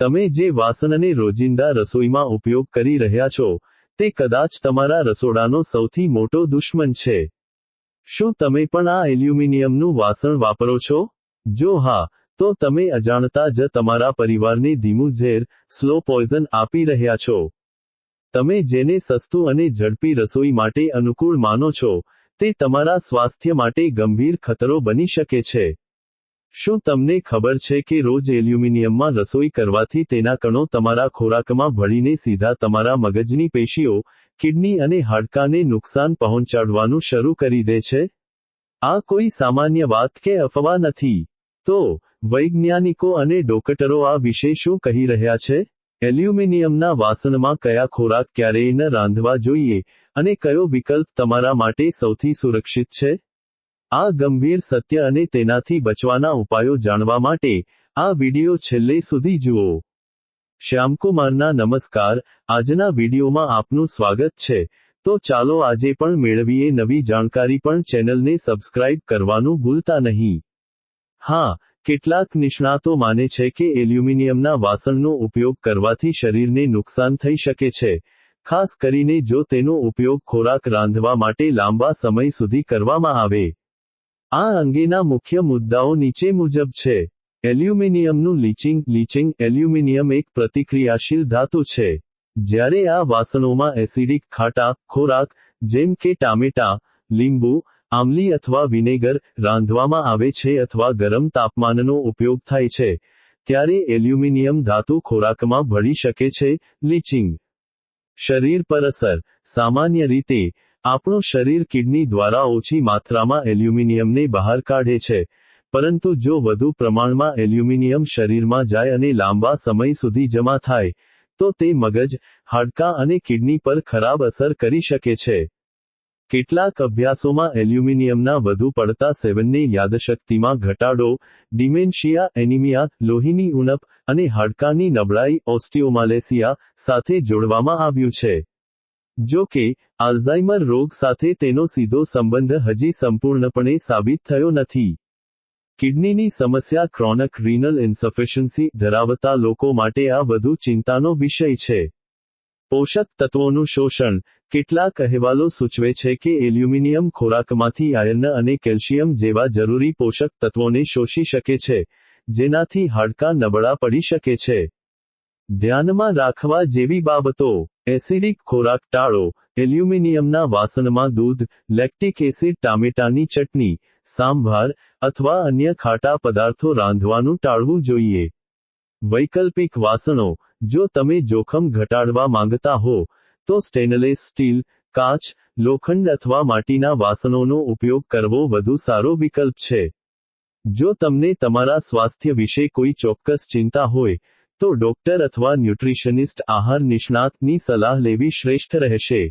તમે જે વાસણને રોજિંદા રસોઈમાં ઉપયોગ કરી રહ્યા છો, તે કદાચ તમારા રસોડાનો સૌથી મોટો દુશ્મન છે. શું તમે પણ આ એલ્યુમિનિયમનું વાસણ વાપરો છો? જો હા, તો તમે અજાણતા જ તમારા પરિવારને ધીમું ઝેર, સ્લો પોઈઝન આપી રહ્યા છો. તમે જેને સસ્તું અને ઝડપી રસોઈ માટે અનુકૂળ માનો છો, તે તમારા સ્વાસ્થ્ય માટે ગંભીર ખતરો બની શકે છે. શું તમને ખબર છે કે રોજ એલ્યુમિનિયમમાં રસોઈ કરવાથી તેના કણો તમારા ખોરાકમાં ભળીને સીધા તમારા મગજની પેશીઓ, કિડની અને હાડકાને નુકસાન પહોંચાડવાનું શરૂ કરી દે છે? આ કોઈ સામાન્ય વાત કે અફવા નથી. તો, વૈજ્ઞાનિકો અને ડોકટરો આ વિશે શું કહી રહ્યા છે? એલ્યુમિનિયમના વાસણમાં કયા ખોરાક ક્યારેય ન રાંધવા જોઈએ અને કયો વિકલ્પ તમારા માટે સૌથી સુરક્ષિત છે? આ ગંભીર સત્ય અને તેનાથી બચવાના ઉપાયો જાણવા માટે આ વિડિયો છેલ્લે સુધી જુઓ. શ્યામકુમારના નમસ્કાર. આજના વિડિયોમાં આપનું સ્વાગત છે. તો ચાલો આજે પણ મેળવીએ નવી જાણકારી પણ ચેનલને સબસ્ક્રાઇબ કરવાનું ભૂલતા નહીં. હા, કેટલાક નિષ્ણાતો માને છે કે એલ્યુમિનિયમના વાસણનો ઉપયોગ કરવાથી શરીરને નુકસાન થઈ શકે છે. ખાસ કરીને જો તેનો ઉપયોગ ખોરાક રાંધવા માટે લાંબા સમય સુધી કરવામાં આવે. આ અંગેના મુખ્ય મુદ્દાઓ નીચે મુજબ છે. એલ્યુમિનિયમનું લીચિંગ લીચિંગ એલ્યુમિનિયમ એક પ્રતિક્રિયાશીલ ધાતુ છે. જ્યારે આ વાસણોમાં એસિડિક ખાટા, ખોરાક, જેમ કે ટામેટા, લીંબુ, આમલી અથવા વિનેગર રાંધવામાં આવે છે અથવા ગરમ તાપમાનનો ઉપયોગ થાય છે, ત્યારે એલ્યુમિનિયમ ધાતુ ખોરાકમાં ભળી શકે છે. લીચિંગ શરીર પર અસર. સામાન્ય રીતે આપણું શરીર કિડની દ્વારા ઓછી માત્રામાં એલ્યુમિનિયમને બહાર કાઢે છે, પરંતુ જો વધુ પ્રમાણમાં એલ્યુમિનિયમ શરીરમાં જાય અને લાંબા સમય સુધી જમા થાય, તો તે મગજ, હાડકાં અને કિડની પર ખરાબ અસર કરી શકે છે. કેટલાક અભ્યાસોમાં એલ્યુમિનિયમના વધુ પડતા સેવનને યાદશક્તિમાં ઘટાડો, ડિમેન્શિયા, એનિમિયા, લોહીની ઉણપ અને હાડકાની નબળાઈ ઓસ્ટિયોમાલેસિયા સાથે જોડવામાં આવ્યું છે. જો કે, આલ્ઝાઇમર રોગ સાથે તેનો સીધો સંબંધ હજી સંપૂર્ણપણે સાબિત થયો નથી. કિડનીની સમસ્યા ક્રોનક રીનલ ઇન્સફિશિયન્સી ધરાવતા લોકો માટે આ વધુ ચિંતાનો વિષય છે. પોષક તત્વોનું શોષણ કેટલાક અહેવાલો સૂચવે છે કે એલ્યુમિનિયમ ખોરાકમાંથી આયર્ન અને કેલ્શિયમ જેવા જરૂરી પોષક તત્વોને શોષી શકે છે, જેનાથી હાડકાં નબળા પડી શકે છે. ધ્યાનમાં રાખવા જેવી બાબતો એસિડિક ખોરાક ટાળો. એલ્યુમિનિયમના વાસણમાં દૂધ, લેક્ટિક એસિડ, ટામેટાની ચટણી, સાંભાર અથવા અન્ય ખાટા પદાર્થો રાંધવાનું ટાળવું જોઈએ. વૈકલ્પિક વાસણો. જો તમે જોખમ ઘટાડવા માંગતા હો, તો સ્ટેનલેસ સ્ટીલ, કાચ, લોખંડ અથવા માટીના વાસણોનો ઉપયોગ કરવો વધુ સારો વિકલ્પ છે. જો તમને તમારા સ્વાસ્થ્ય વિશે કોઈ ચોક્કસ ચિંતા હોય તો ડોક્ટર અથવા ન્યુટ્રિશનિસ્ટ આહાર નિષ્ણાતની સલાહ લેવી શ્રેષ્ઠ રહેશે.